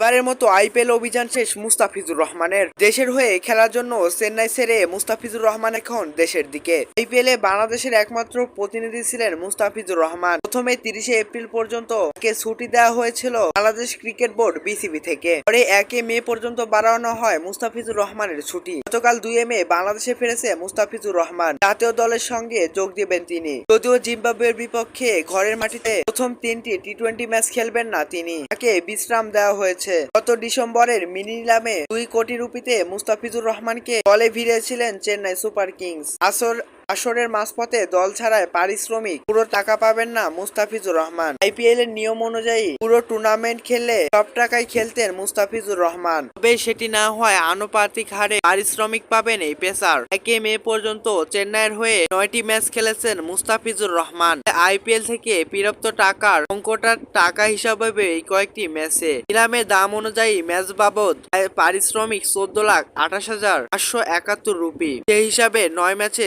এবারের মতো আইপিএল অভিযান শেষ মুস্তাফিজুর রহমানের। দেশের হয়ে খেলার জন্য চেন্নাই ছেড়ে মুস্তাফিজুর রহমান এখন দেশের দিকে। আইপিএল এ বাংলাদেশের একমাত্র প্রতিনিধি ছিলেন মুস্তাফিজুর রহমান। প্রথমে তিরিশে এপ্রিল পর্যন্ত তাকে ছুটি দেওয়া হয়েছিল বাংলাদেশ ক্রিকেট বোর্ড বিসিবি থেকে। পরে একে মে পর্যন্ত বাড়ানো হয় মুস্তাফিজুর রহমানের ছুটি। গতকাল দুই মে বাংলাদেশে ফিরেছে মুস্তাফিজুর রহমান। জাতীয় দলের সঙ্গে যোগ দেবেন তিনি। যদিও জিম্বাবুয়ের বিপক্ষে ঘরের মাটিতে প্রথম তিনটি টি টোয়েন্টি ম্যাচ খেলবেন না তিনি। তাকে বিশ্রাম দেওয়া হয়েছে। গত ডিসেম্বরের মিনি নিলামে দুই কোটি রুপিতে মুস্তাফিজুর রহমানকে দলে ভিড়িয়েছিলেন চেন্নাই সুপার কিংস। আসর আসরের মাঝপথে দল ছাড়ায় পারিশ্রমিক। পুরো টাকা পাবেন না মুস্তাফিজুর রহমান। আইপিএল এর নিয়ম অনুযায়ী পুরো টুর্নামেন্ট খেললে সব টাকায় খেলতেন মুস্তাফিজুর রহমান। তবে সেটি না হয় আনুপাতিক হারে পারিশ্রমিক পাবেন এই পেসার। একে মে পর্যন্ত চেন্নাইয়ের হয়ে নয়টি ম্যাচ খেলেছেন মুস্তাফিজুর রহমান। আইপিএল থেকে প্রাপ্ত টাকার অঙ্কটার টাকা হিসাবে এই কয়েকটি ম্যাচে। নিলামের দাম অনুযায়ী ম্যাচ বাবদ পারিশ্রমিক চোদ্দ লাখ আঠাশ হাজার পাঁচশো একাত্তর রুপি। সেই হিসাবে নয় ম্যাচে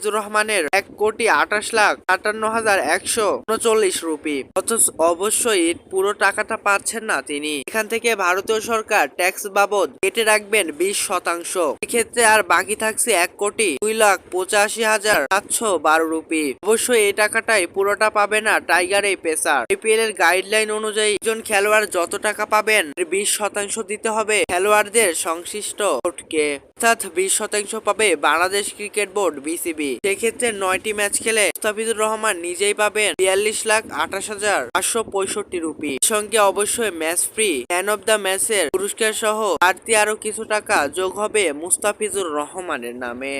মুস্তাফিজুর রহমানের এক কোটি আঠাশ লাখ আটান্ন হাজার একশো উনচল্লিশ রুপি। অথচ অবশ্যই পুরো টাকাটা পাচ্ছেন না তিনি। এখান থেকে ভারতীয় সরকার ট্যাক্স বাবদ কেটে রাখবেন বিশ শতাংশ। এক্ষেত্রে আর বাকি থাকছে এক কোটি দুই লাখ পঁচাশি হাজার সাতশো বারো রুপি। অবশ্যই এই টাকাটাই পুরোটা পাবে না টাইগার এই পেসার। আইপিএল এর গাইডলাইন অনুযায়ী একজন খেলোয়াড় যত টাকা পাবেন বিশ শতাংশ দিতে হবে খেলোয়াড়দের সংশ্লিষ্ট বোর্ডকে অর্থাৎ বিশ শতাংশ পাবে বাংলাদেশ ক্রিকেট বোর্ড, বিসিবি। সেক্ষেত্রে নয়টি ম্যাচ খেলে মুস্তাফিজুর রহমান নিজেই পাবেন বিয়াল্লিশ লাখ আঠাশ হাজার পাঁচশো পঁয়ষট্টি রুপি। সঙ্গে অবশ্যই match fee, man of the ম্যাচের পুরস্কার সহ বাড়তি আরও কিছু টাকা যোগ হবে মুস্তাফিজুর রহমানের নামে।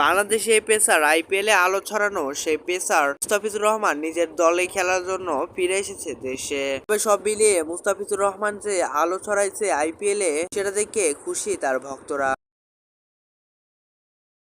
বাংলাদেশে এই পেসার আইপিএলে আলো ছড়ানো সেই পেসার মুস্তাফিজুর রহমান নিজের দলে খেলার জন্য ফিরে এসেছে দেশে। তবে সব মিলিয়ে মুস্তাফিজুর রহমান যে আলো ছড়াইছে আইপিএলে, সেটা দেখে খুশি তার ভক্তরা।